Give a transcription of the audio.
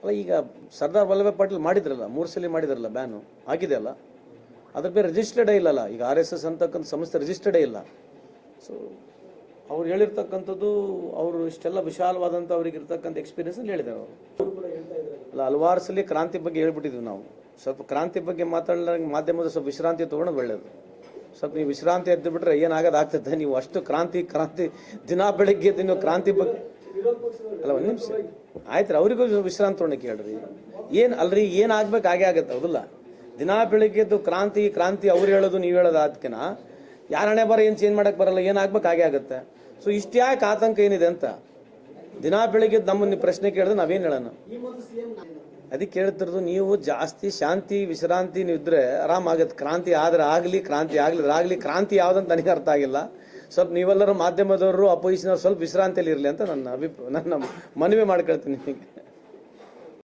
ಅಲ್ಲ, ಈಗ ಸರ್ದಾರ್ ವಲ್ಲಭಾಯ್ ಪಾಟೀಲ್ ಮಾಡಿದ್ರಲ್ಲ ಮೂರು ಸಲ ಮಾಡಿದ್ರಲ್ಲ ಬ್ಯಾನು ಆಗಿದೆ ಅಲ್ಲ? ಅದ್ರ ಬೇರೆ ರಿಜಿಸ್ಟರ್ಡೇ ಇಲ್ಲಲ್ಲ, ಈಗ ಆರ್ ಎಸ್ ಎಸ್ ಅಂತಕ್ಕಂಥ ಸಂಸ್ಥೆ ರಿಜಿಸ್ಟರ್ಡೇ ಇಲ್ಲ. ಸೊ ಅವ್ರು ಹೇಳಿರ್ತಕ್ಕಂಥದ್ದು, ಅವರು ಇಷ್ಟೆಲ್ಲ ವಿಶಾಲವಾದಂಥ ಅವ್ರಿಗೆ ಇರ್ತಕ್ಕಂಥ ಎಕ್ಸ್ಪೀರಿಯನ್ಸ್ ಹೇಳಿದ್ದಾರೆ ಅವರು. ಅಲ್ಲ, ಹಲವಾರು ಸಲ ಕ್ರಾಂತಿ ಬಗ್ಗೆ ಹೇಳ್ಬಿಟ್ಟಿದ್ವಿ ನಾವು. ಸ್ವಲ್ಪ ಕ್ರಾಂತಿ ಬಗ್ಗೆ ಮಾತಾಡೋಂಗೆ ಮಾಧ್ಯಮದ ಸ್ವಲ್ಪ ವಿಶ್ರಾಂತಿ ತೊಗೊಂಡು ಒಳ್ಳೇದು. ಸ್ವಲ್ಪ ನೀವು ವಿಶ್ರಾಂತಿ ಎದ್ದು ಬಿಟ್ರೆ ಏನಾಗೋದು ನೀವು ಅಷ್ಟು ಕ್ರಾಂತಿ ಕ್ರಾಂತಿ, ದಿನ ಬೆಳಗ್ಗೆ ನೀವು ಕ್ರಾಂತಿ ಬಗ್ಗೆ ಅಲ್ಲ, ಒಂದು ನಿಮಿಷ. ಆಯ್ತು ಅವ್ರಿಗೂ ವಿಶ್ರಾಂತಿ ತೊಗೊಂಡಕ್ಕೆ ಹೇಳ್ರಿ. ಏನು ಅಲ್ರಿ, ಏನು ಆಗ್ಬೇಕು, ಹಾಗೆ ಆಗತ್ತೆ, ಹೌದಲ್ಲ? ದಿನ ಬೆಳಿಗ್ಗೆದ್ದು ಕ್ರಾಂತಿ ಕ್ರಾಂತಿ, ಅವ್ರು ಹೇಳೋದು, ನೀವು ಹೇಳೋದು ಅದಕ್ಕಿನ ಯಾರ ಹಣೆ ಬರ, ಏನು ಚೇಂಜ್ ಮಾಡಕ್ಕೆ ಬರಲ್ಲ ಏನಾಗ್ಬೇಕು ಹಾಗೆ ಆಗುತ್ತೆ. ಸೊ ಇಷ್ಟ್ಯಾಕೆ ಆತಂಕ ಏನಿದೆ ಅಂತ? ದಿನ ಬೆಳಿಗ್ಗೆ ನಮ್ಮನ್ನು ಪ್ರಶ್ನೆ ಕೇಳಿದ್ರೆ ನಾವೇನು ಹೇಳೋಣ? ಅದಕ್ಕೆ ಹೇಳ್ತಿರೋದು, ನೀವು ಜಾಸ್ತಿ ಶಾಂತಿ, ವಿಶ್ರಾಂತಿ ನೀವು ಇದ್ರೆ ಆರಾಮಾಗತ್ತೆ. ಕ್ರಾಂತಿ ಆದ್ರೆ ಆಗಲಿ, ಕ್ರಾಂತಿ ಆಗ್ಲಿದ್ರೆ ಆಗಲಿ ಕ್ರಾಂತಿ ಯಾವ್ದಂತ ನನಗೆ ಅರ್ಥ ಆಗಿಲ್ಲ. ಸ್ವಲ್ಪ ನೀವೆಲ್ಲರೂ ಮಾಧ್ಯಮದವರು ಅಪೋಸಿಷನ್ ಸ್ವಲ್ಪ ವಿಶ್ರಾಂತಿಯಲ್ಲಿ ಇರಲಿ ಅಂತ ನನ್ನ ಅಭಿಪ್ರಾಯ ನನ್ನ ಮನವಿ ಮಾಡ್ಕೊಳ್ತೀನಿ ನಿಮಗೆ.